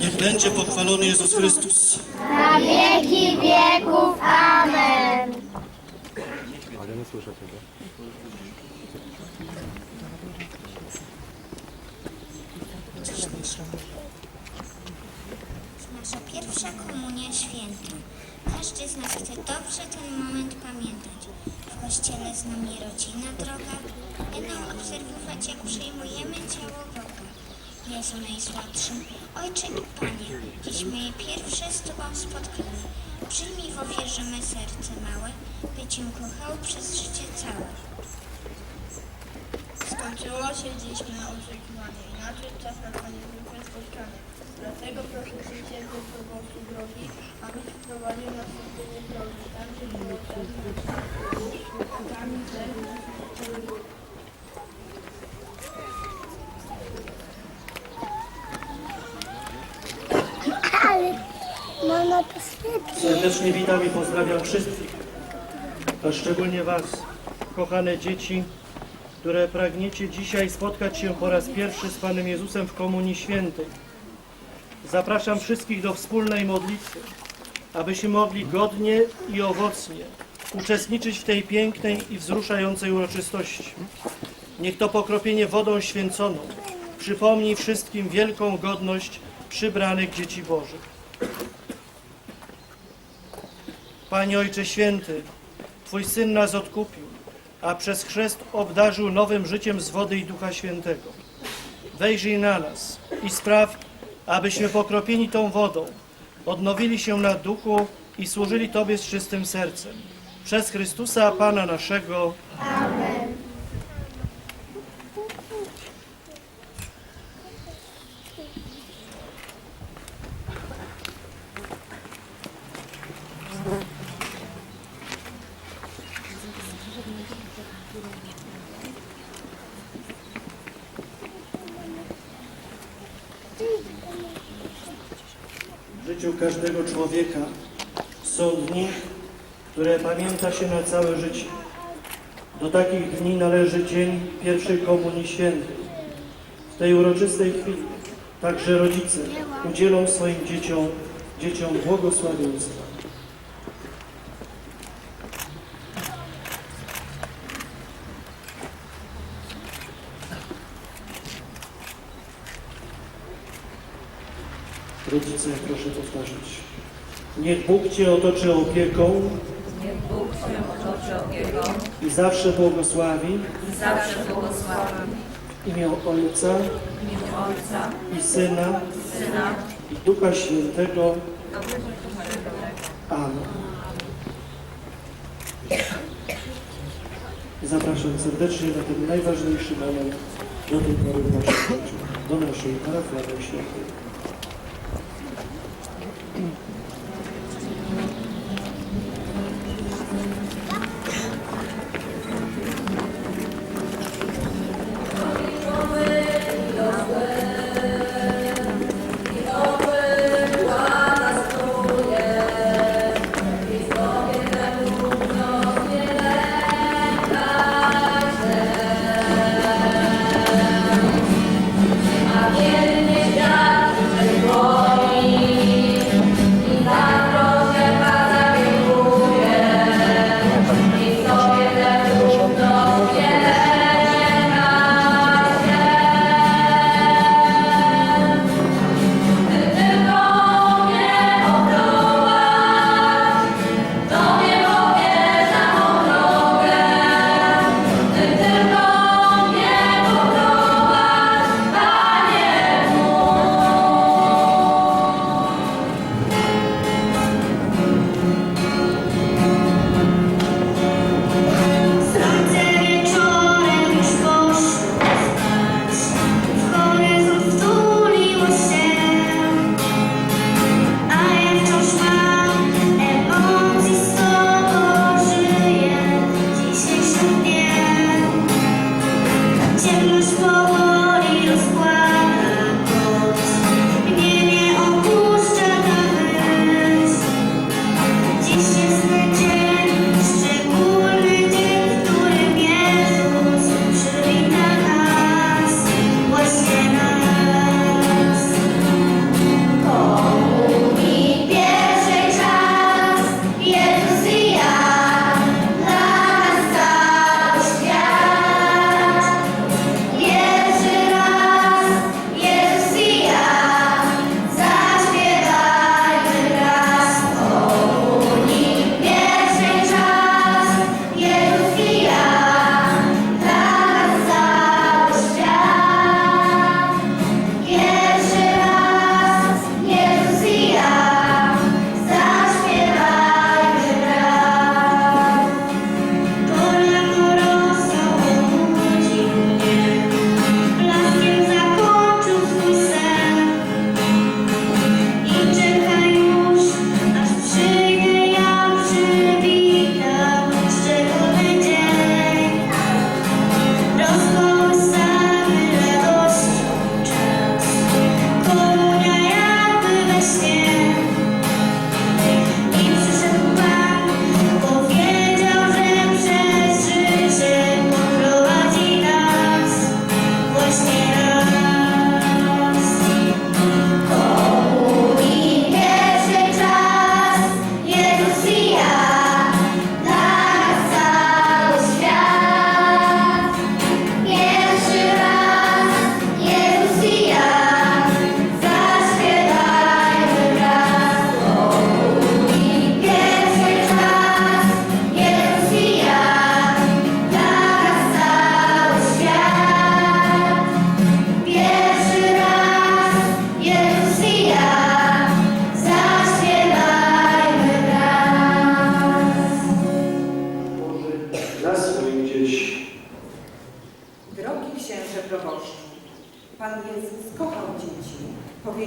Niech będzie pochwalony Jezus Chrystus. Na wieki wieków. Amen. Nasza pierwsza komunia święta. Każdy z nas chce dobrze ten moment pamiętać. W kościele z nami rodzina droga. Będą obserwować, jak przyjmujemy ciało Boga. Jezu najsłabszy, Ojcze i Panie, dziś moje pierwsze z Tobą spotkanie. Przyjmij w ofierze me serce małe, by Cię kochał przez życie całe. Skończyło się dziś me oczekiwanie, inaczej czas na Panie zwykłe spotkanie. Dlatego proszę Cię z pomocy drogi, abyś wprowadził nas w drogi, tam gdzie było czas Tam Ale mama to świetnie. Serdecznie witam i pozdrawiam wszystkich, a szczególnie Was, kochane dzieci, które pragniecie dzisiaj spotkać się po raz pierwszy z Panem Jezusem w Komunii Świętej. Zapraszam wszystkich do wspólnej modlitwy, abyśmy mogli godnie i owocnie uczestniczyć w tej pięknej i wzruszającej uroczystości. Niech to pokropienie wodą święconą przypomni wszystkim wielką godność przybranych dzieci Bożych. Panie Ojcze Święty, Twój Syn nas odkupił, a przez chrzest obdarzył nowym życiem z wody i Ducha Świętego. Wejrzyj na nas i spraw, abyśmy pokropieni tą wodą odnowili się na duchu i służyli Tobie z czystym sercem. Przez Chrystusa, Pana naszego. W życiu każdego człowieka są dni, które pamięta się na całe życie. Do takich dni należy dzień pierwszej Komunii Świętej. W tej uroczystej chwili także rodzice udzielą swoim dzieciom, dzieciom błogosławieństwa. Rodzice, proszę powtarzać. Niech Bóg Cię otoczy opieką Niech Bóg Cię otoczy opieką i zawsze błogosławi i zawsze błogosławi w imię Ojca w imię Ojca, i Syna Syna i Ducha Świętego. Amen. Zapraszam serdecznie na ten najważniejszy moment do tej pory w naszym życiu, do naszej parafrany świętej.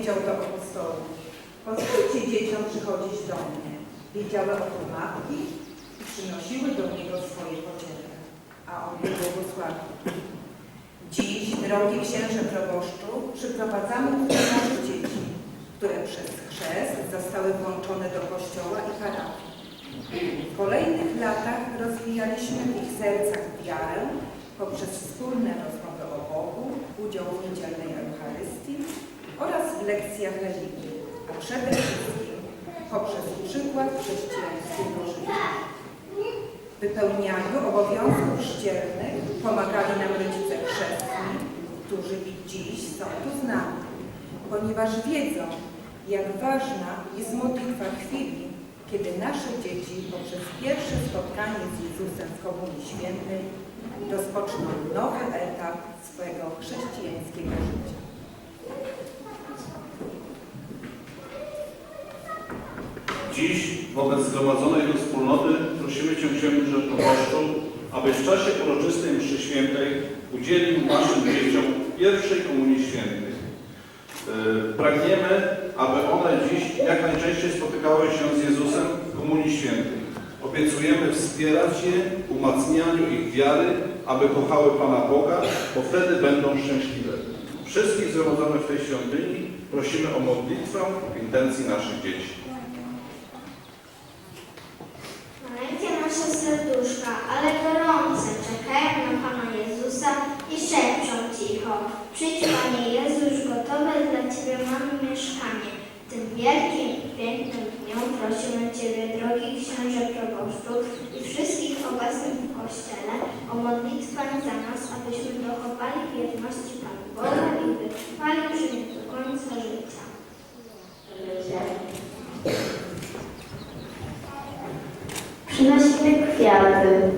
Powiedział do apostołów. Pozwólcie dzieciom przychodzić do mnie. Wiedziały o tym matki i przynosiły do Niego swoje pociechy, a On je błogosławił. Dziś, drogi księże proboszczu, przyprowadzamy tutaj nasze dzieci, które przez chrzest zostały włączone do kościoła i parafii. W kolejnych latach rozwijaliśmy w ich sercach wiarę poprzez wspólne rozmowy o Bogu, udział w niedzielnej Eucharystii oraz w lekcjach religii, a przede wszystkim poprzez przykład chrześcijańskiego życia. Wypełnianiu obowiązków ściernych pomagali nam rodzice chrzestni, którzy dziś są tu z nami, ponieważ wiedzą, jak ważna jest modlitwa chwili, kiedy nasze dzieci poprzez pierwsze spotkanie z Jezusem w Komunii Świętej rozpoczną nowy etap swojego chrześcijańskiego życia. Dziś wobec zgromadzonej tu wspólnoty prosimy Cię, księże proboszczu, abyś w czasie uroczystej mszy świętej udzielił naszym dzieciom pierwszej komunii świętej. Yy, Pragniemy, aby one dziś jak najczęściej spotykały się z Jezusem w komunii świętej. Obiecujemy wspierać je w umacnianiu ich wiary, aby kochały Pana Boga, bo wtedy będą szczęśliwe. Wszystkich zgromadzonych w tej świątyni prosimy o modlitwę intencji naszych dzieci. Maleńkie nasze serduszka, ale gorące, czekają na Pana Jezusa i szepczą cicho. Przyjdź Panie Jezu, już gotowe dla Ciebie mamy mieszkanie. W tym wielkim i pięknym dniu prosimy Ciebie, drogi księże proboszczu i wszystkich obecnych w Kościele o modlitwę za nas, abyśmy dochowali wierności Panu Boga i wytrwali przy do końca życia. Przynosimy kwiaty.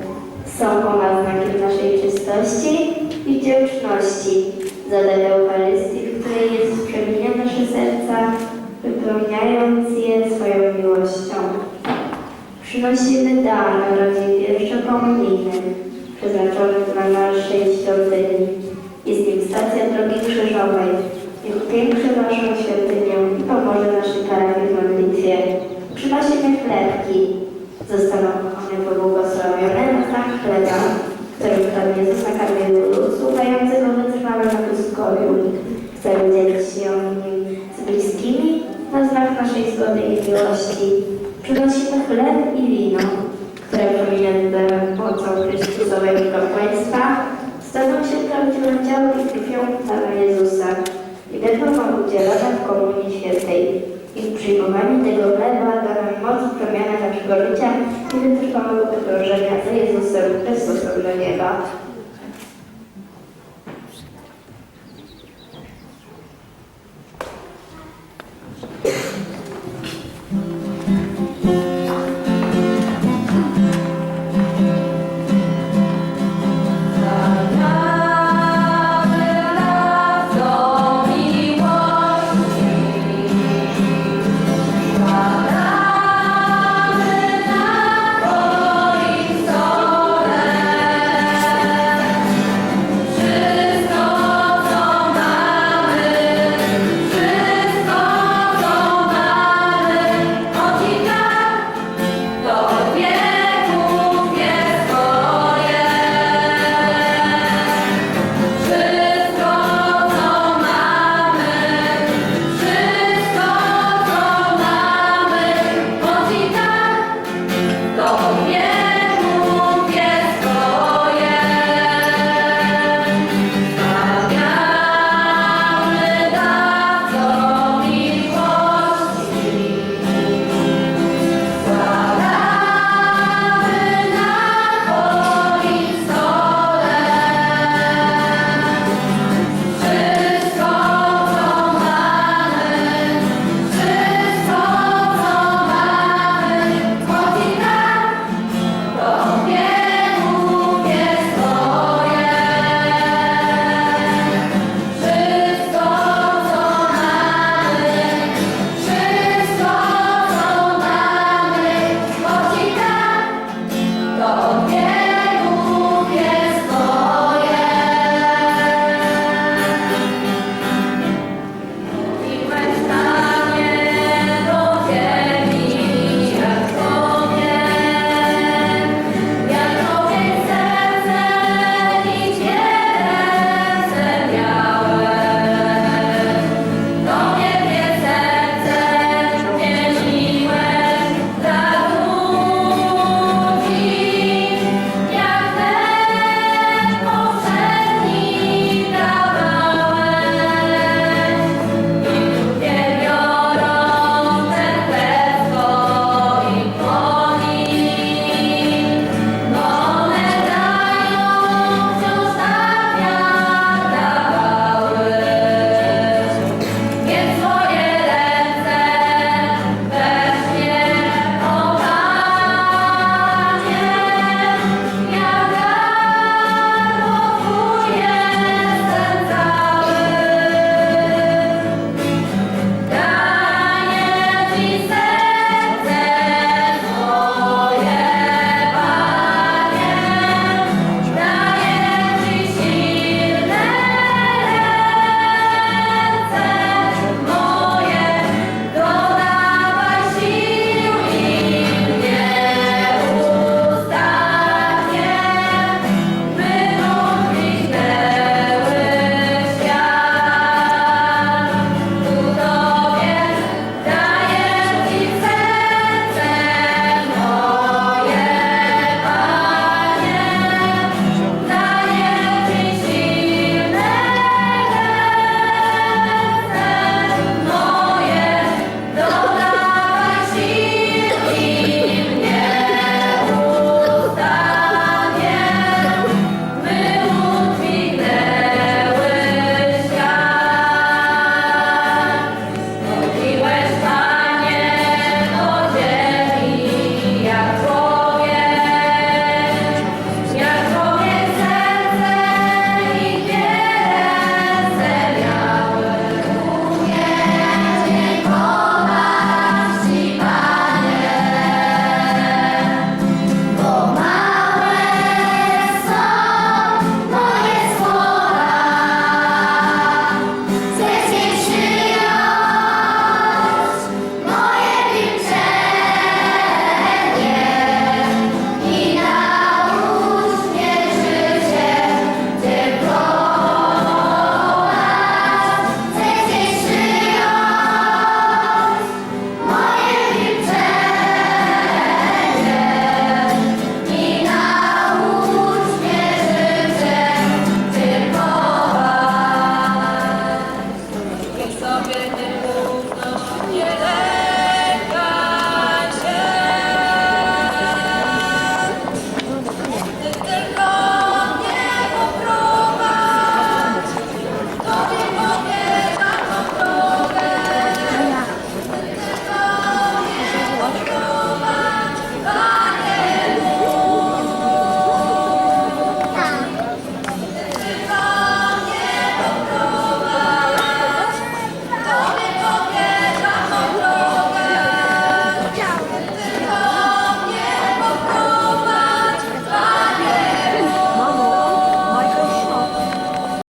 Są ona znakiem naszej czystości i wdzięczności za dar Eucharystii, w której Jezus przemienia nasze serca, wypełniając je miłością. Przynosimy dar narodzin pierwszokomunijnych, przeznaczonych dla naszej świątyni. Jest nim stacja Drogi Krzyżowej. Niech upiększy naszą świątynię i pomoże naszej parafii w modlitwie. Przynosimy chlebki, Zostaną one pobłogosławione na znak chleba, którym Pan Jezus nakarmił lud słuchających o wytrwale na pustkowiu. Chcemy dzielić naszej zgody i miłości. Przynosimy chleb i wino, które promienione mocą Chrystusowego kapłaństwa staną się prawdziwym ciałem i krwią Pana Jezusa i będą Wam udzielone w Komunii Świętej. I w przyjmowaniu tego chleba da nam moc przemiany naszego życia i wytrwałego podążenia za Jezusem Chrystusem do nieba.